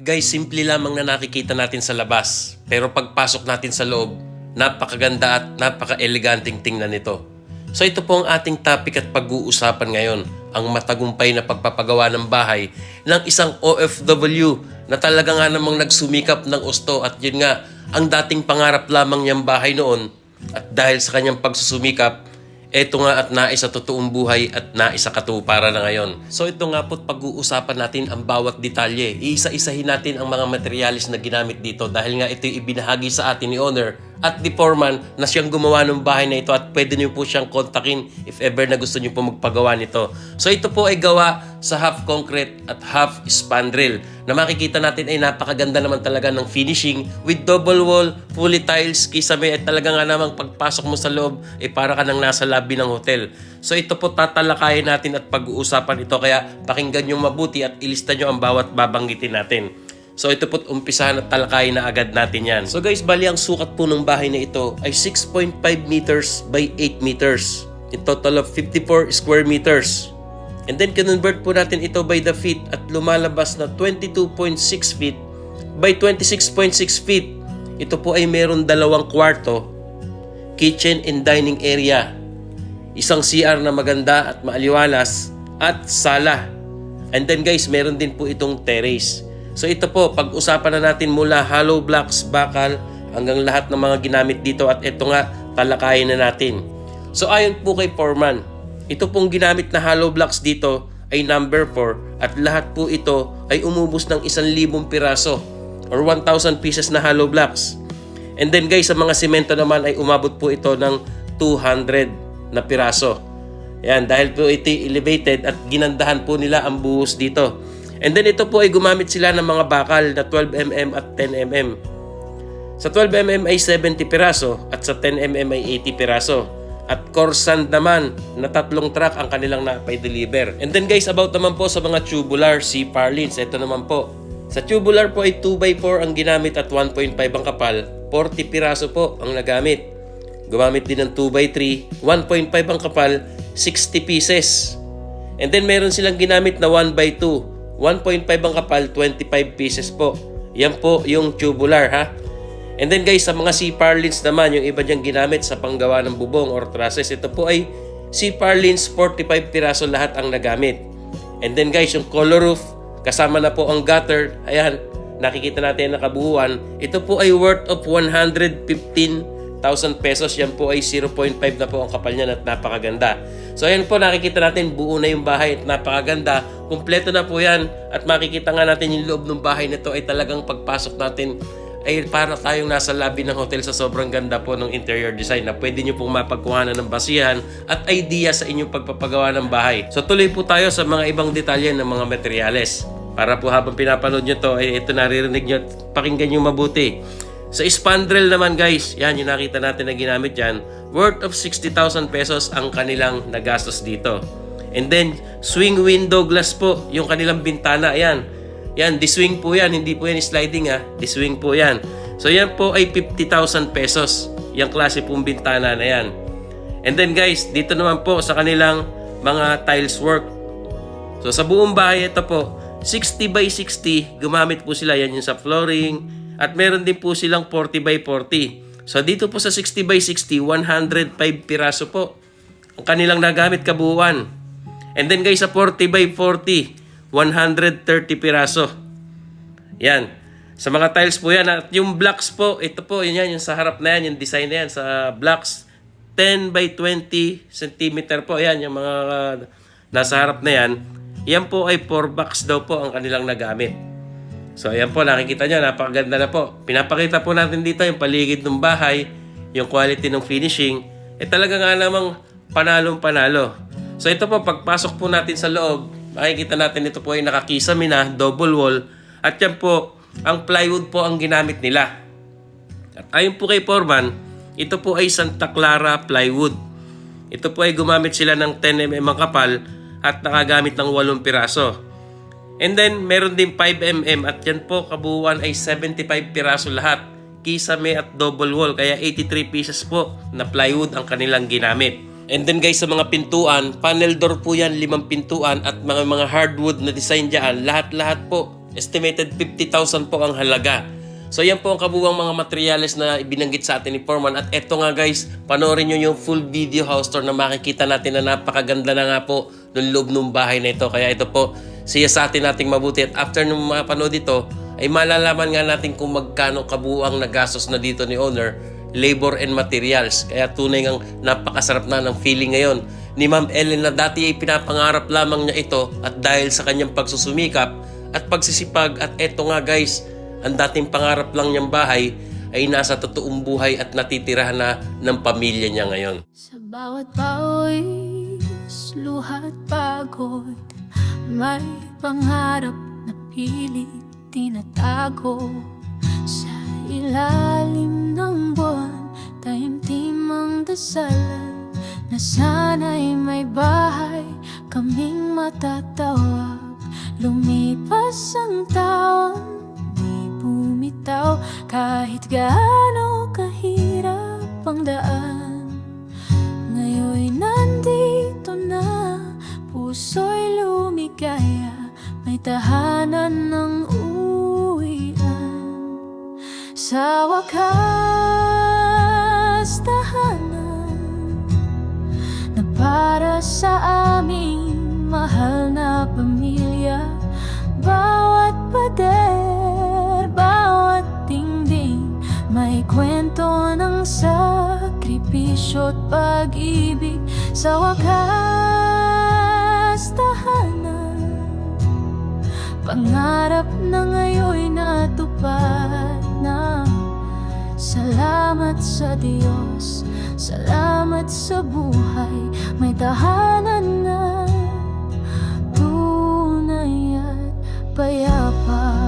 Guys, simple lamang na nakikita natin sa labas. Pero pagpasok natin sa loob, napakaganda at napaka-eleganteng tingnan nito. So ito po ang ating topic at pag-uusapan ngayon, ang matagumpay na pagpapagawa ng bahay ng isang OFW na talaga nga namang nagsumikap ng usto at yun nga, ang dating pangarap lamang niyang bahay noon at dahil sa kanyang pagsusumikap, eto nga at naisa totoong buhay at naisa katuparan na ngayon. So ito nga po't pag-uusapan natin ang bawat detalye. Iisa-isahin natin ang mga materialis na ginamit dito dahil nga ito ibinahagi sa atin ni owner at the foreman na siyang gumawa ng bahay na ito at pwede niyo po siyang kontakin if ever na gusto niyo po magpagawa nito. So ito po ay gawa sa half concrete at half spandrel na makikita natin ay napakaganda naman talaga ng finishing with double wall, fully tiles, kisame at talaga nga namang pagpasok mo sa loob ay para ka nang nasa lobby ng hotel. So ito po tatalakayin natin at pag-uusapan ito kaya pakinggan nyo mabuti at ilista nyo ang bawat babanggitin natin. So ito po't umpisahan at talakayin na agad natin yan. So guys, bali ang sukat po ng bahay na ito ay 6.5 meters by 8 meters. In total of 54 square meters. And then convert po natin ito by the feet at lumalabas na 22.6 feet by 26.6 feet. Ito po ay meron dalawang kwarto, kitchen and dining area, isang CR na maganda at maaliwalas at sala. And then guys, meron din po itong terrace. So ito po, pag-usapan na natin mula hollow blocks, bakal, hanggang lahat ng mga ginamit dito at ito nga, talakayin na natin. So ayon po kay Foreman, ito pong ginamit na hollow blocks dito ay number 4 at lahat po ito ay umubos ng 1,000 piraso or 1,000 pieces na hollow blocks. And then guys, sa mga simento naman ay umabot po ito ng 200 na piraso. Yan, dahil po ito elevated at ginandahan po nila ang buhos dito. And then ito po ay gumamit sila ng mga bakal na 12mm at 10mm. Sa 12mm ay 70 piraso at sa 10mm ay 80 piraso. At core sand naman na tatlong truck ang kanilang napay-deliver. And then guys, about naman po sa mga tubular C-par lines. Ito naman po. Sa tubular po ay 2x4 ang ginamit at 1.5 ang kapal. 40 piraso po ang nagamit. Gumamit din ng 2x3, 1.5 ang kapal, 60 pieces. And then meron silang ginamit na 1x2, 1.5 ang kapal, 25 pieces po. Yan po yung tubular ha. And then guys, sa mga C-par naman, yung iba diyang ginamit sa panggawa ng bubong or trusses, ito po ay C-par lines, 45 piraso lahat ang nagamit. And then guys, yung color roof, kasama na po ang gutter, ayan, nakikita natin ang nakabuuan. Ito po ay worth of 115,000 pesos. Yan po ay 0.5 na po ang kapal niya at napakaganda. So ayan po, nakikita natin buo na yung bahay at napakaganda. Kumpleto na po yan at makikita nga natin yung loob ng bahay nito ay talagang pagpasok natin ay para tayong nasa lobby ng hotel sa sobrang ganda po ng interior design na pwede nyo pong mapagkuhanan ng basihan at idea sa inyong pagpapagawa ng bahay. So tuloy po tayo sa mga ibang detalye ng mga materyales. Para po habang pinapanood nyo to, ay ito naririnig nyo, pakinggan nyo mabuti. Sa spandrel naman guys, yan yung nakita natin na ginamit yan, worth of 60,000 pesos ang kanilang nagastos dito. And then, swing window glass po, yung kanilang bintana, yan. Yan, diswing po yan, hindi po yan sliding ha, diswing po yan. So yan po ay 50,000 pesos, yung klase pong bintana na yan. And then guys, dito naman po sa kanilang mga tiles work. So sa buong bahay ito po, 60 by 60, gumamit po sila yan yung sa flooring, at meron din po silang 40 by 40. So dito po sa 60 by 60, 105 piraso po ang kanilang nagamit kabuuan. And then guys, sa 40 by 40, 130 piraso. Yan. Sa mga tiles po yan. At yung blocks po, ito po, yun yan, yung sa harap na yan, yung design na yan, sa blocks, 10 by 20 cm po. Yan, yung mga uh, nasa harap na yan. Yan po ay 4 box daw po ang kanilang nagamit. So, ayan po, nakikita nyo, napakaganda na po. Pinapakita po natin dito yung paligid ng bahay, yung quality ng finishing. Eh talaga nga namang panalong panalo. So, ito po, pagpasok po natin sa loob, makikita natin ito po ay nakakisame na, double wall. At yan po, ang plywood po ang ginamit nila. At ayon po kay Foreman, ito po ay Santa Clara plywood. Ito po ay gumamit sila ng 10mm ang kapal at nakagamit ng 8 piraso. And then, meron din 5mm at yan po kabuuan ay 75 piraso lahat. Kisame at double wall, kaya 83 pieces po na plywood ang kanilang ginamit. And then guys, sa mga pintuan, panel door po yan, limang pintuan at mga mga hardwood na design dyan, lahat-lahat po Estimated 50,000 po ang halaga. So yan po ang kabuwang mga materyales na ibinanggit sa atin ni Foreman. At eto nga guys, panoorin nyo yung full video house tour na makikita natin na napakaganda na nga po ng loob ng bahay na ito. Kaya ito po, siya sa atin nating mabuti. At after nung mapanood ito, ay malalaman nga natin kung magkano kabuwang nagastos na dito ni owner, labor and materials. Kaya tunay ngang napakasarap na ng feeling ngayon ni Ma'am Ellen na dati ay pinapangarap lamang niya ito at dahil sa kanyang pagsusumikap at pagsisipag at eto nga guys, ang dating pangarap lang niyang bahay ay nasa totoong buhay at natitirahan na ng pamilya niya ngayon. Sa bawat pawis, luhat pagod May pangarap na pilit tinatago Sa ilalim ng buwan. Taimtim dasalan Na sana'y may bahay. Kaming matatawag Lumipas ang taon Di bumitaw Kahit gaano para sa aming mahal na pamilya Bawat pader, bawat dingding May kwento ng sakripisyo at pag-ibig. Sa wakas tahanan Pangarap na ngayon natupad na. Salamat sa Diyos, salamat sa buhay May tahanan na tunay at payapa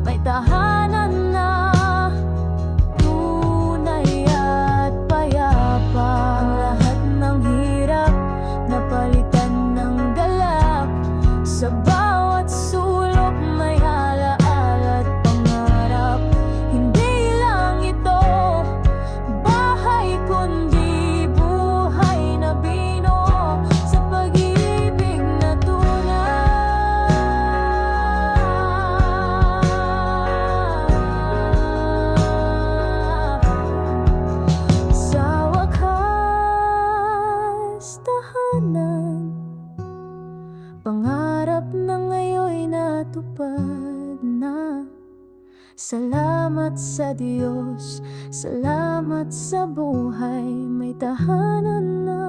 May tahanan salamat sa buhay May tahanan na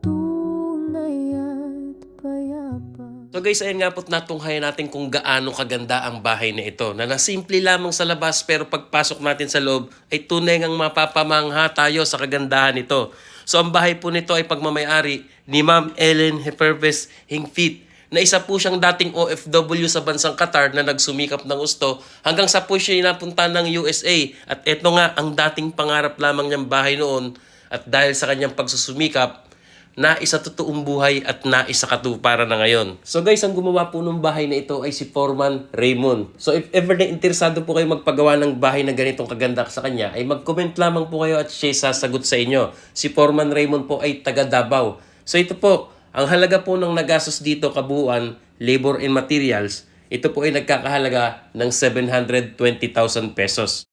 tunay at payapa So guys, ayun nga po't natunghayan natin kung gaano kaganda ang bahay na ito. Na nasimple lamang sa labas pero pagpasok natin sa loob ay tunay ngang mapapamangha tayo sa kagandahan nito. So ang bahay po nito ay pagmamayari ni Ma'am Ellen Heperves Hingfit na isa po siyang dating OFW sa bansang Qatar na nagsumikap ng gusto hanggang sa po siya napunta ng USA. At eto nga ang dating pangarap lamang niyang bahay noon at dahil sa kanyang pagsusumikap na isa totoong buhay at na isa katuparan na ngayon. So guys, ang gumawa po ng bahay na ito ay si Foreman Raymond. So if ever na interesado po kayo magpagawa ng bahay na ganitong kaganda sa kanya, ay mag-comment lamang po kayo at siya sasagot sa inyo. Si Foreman Raymond po ay taga Davao. So ito po, ang halaga po ng nagastos dito kabuuan, labor and materials, ito po ay nagkakahalaga ng 720,000 pesos.